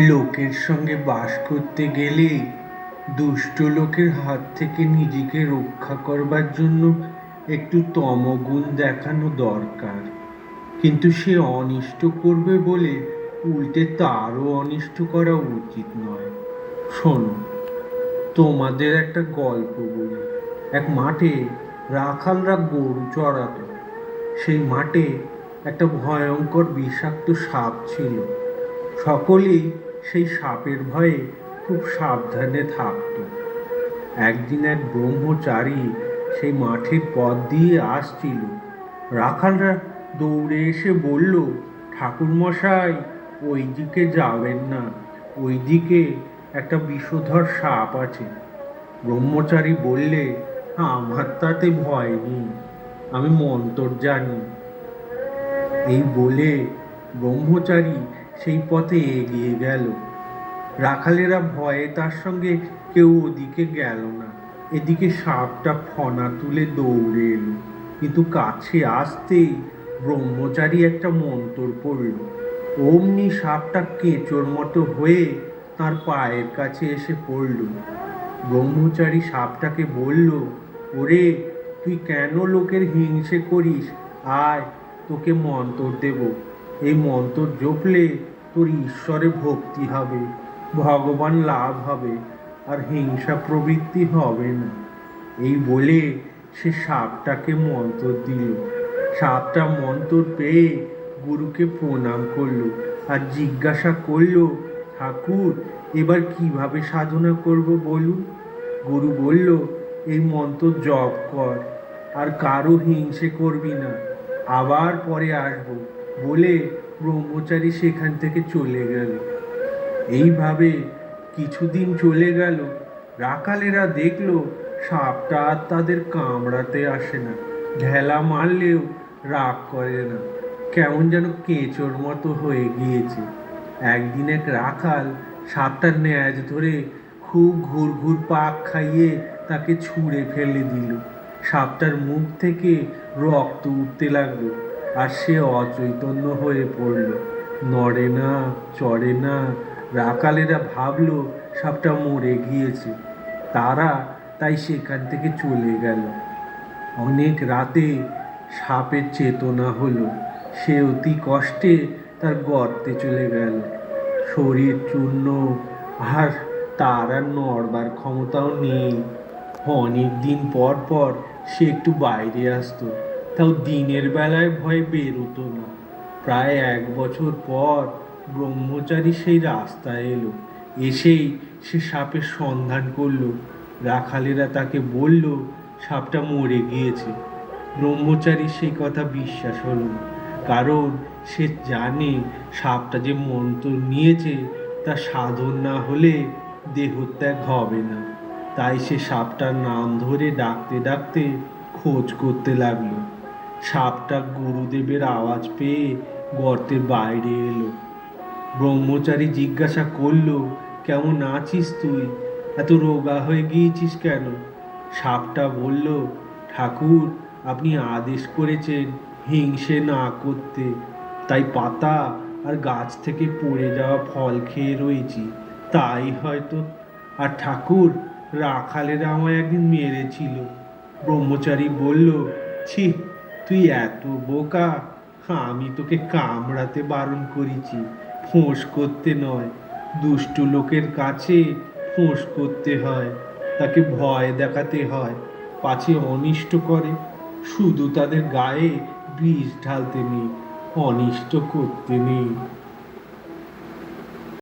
লোকের সঙ্গে বাস করতে গেলে দুষ্ট লোকের হাত থেকে নিজেকে রক্ষা করবার জন্য একটু তমগুণ দেখানো দরকার। কিন্তু সে অনিষ্ট করবে বলে উল্টে তারও অনিষ্ট করা উচিত নয়। শোনো, তোমাদের একটা গল্প বলি। এক মাঠে রাখালরা গরু চড়াতো। সেই মাঠে একটা ভয়ঙ্কর বিষাক্ত সাপ ছিল। সকলেই সেই সাপের ভয়ে খুব সাবধানে থাকত। একদিন এক ব্রহ্মচারী সেই মাঠের পথ দিয়ে আসছিল। রাখালরা দৌড়ে এসে বলল, ঠাকুরমশাই, ওই দিকে যাবেন না। ওই দিকে একটা বিষধর সাপ আছে। ব্রহ্মচারী বললে, আমার তাতে ভয় নেই, আমি মন্তর জানি। এই বলে ব্রহ্মচারী সেই পথে এগিয়ে গেল। রাখালেরা ভয়ে তার সঙ্গে কেউ ওদিকে গেল না। এদিকে সাপটা ফনা তুলে দৌড়ে এলো। কিন্তু কাছে আসতেই ব্রহ্মচারী একটা মন্তর পড়ল। অমনি সাপটা কেঁচোর মতো হয়ে তার পায়ের কাছে এসে পড়ল। ব্রহ্মচারী সাপটাকে বলল, ওরে, তুই কেন লোকের হিংসে করিস? আয়, তোকে মন্তর দেব। এই মন্তর জপলে তোর ঈশ্বরে ভক্তি হবে, ভগবান লাভ হবে, আর হিংসা প্রবৃত্তি হবে না। এই বলে সে সাপটাকে মন্তর দিল। সাপটা মন্তর পেয়ে গুরুকে প্রণাম করল আর জিজ্ঞাসা করল, ঠাকুর, এবার কীভাবে সাধনা করব বলুন? গুরু বলল, এই মন্ত্র জপ কর, আর কারও হিংসে করবি না। আবার পরে আসব। বলে ব্রহ্মচারী সেখান থেকে চলে গেল। এইভাবে কিছুদিন চলে গেল। রাখালেরা দেখল, সাপটা আর তাদের কামড়াতে আসে না। ঢেলা মারলেও রাগ করে না। কেমন যেন কেঁচোর মতো হয়ে গিয়েছে। একদিন এক রাখাল সাপটার ন্যাজ ধরে খুব ঘুর ঘুর পাক খাইয়ে তাকে ছুঁড়ে ফেলে দিল। সাপটার মুখ থেকে রক্ত উঠতে লাগল। আর সে অচৈতন্য হয়ে পড়ল। নড়ে না, চড়ে না, রাকালেরা ভাবল সাপটা মরে গিয়েছে। তারা তাই সেখান থেকে চলে গেল। অনেক রাতে সাপের চেতনা হলো। সে অতি কষ্টে তার গর্তে চলে গেল। শরীর চূর্ণ, আর তার আর নড়বার ক্ষমতাও নেই। অনেক দিন পর পর সে একটু বাইরে আসতো। তাও দিনের বেলায় ভয়ে বেরোতো না। প্রায় এক বছর পর ব্রহ্মচারী সেই রাস্তায় এলো। এসেই সে সাপের সন্ধান করল। রাখালেরা তাকে বলল, সাপটা মরে গিয়েছে। ব্রহ্মচারী সেই কথা বিশ্বাস হলো কারণ সে জানে সাপটা যে মন্ত্র নিয়েছে, তা সাধন না হলে দেহত্যাগ হবে না। তাই সে সাপটার নাম ধরে ডাকতে ডাকতে খোঁজ করতে লাগল। সাপটা গুরুদেবের আওয়াজ পেয়ে গর্তের বাইরে এলো। ব্রহ্মচারী জিজ্ঞাসা করল, কেমন আছিস তুই? এত রোগা হয়ে গিয়েছিস কেন? সাপটা বলল, ঠাকুর, আপনি আদেশ করেছেন হিংসে না করতে। তাই পাতা আর গাছ থেকে পড়ে যাওয়া ফল খেয়ে রয়েছি। তাই হয়তো। আর ঠাকুর, রাখালেরা আমায় একদিন মেরেছিল। ব্রহ্মচারী বলল, ছি তুই এত বোকা। আমি তোকে কামড়াতে বারণ করেছি। ফোঁস করতে নয়। দুষ্ট লোকের কাছে ফোঁস করতে হয়। তাকে ভয় দেখাতে হয়। পাছে অনিষ্ট করে। শুধু তাদের গায়ে বিষ ঢালতে নেই। অনিষ্ট করতে নেই।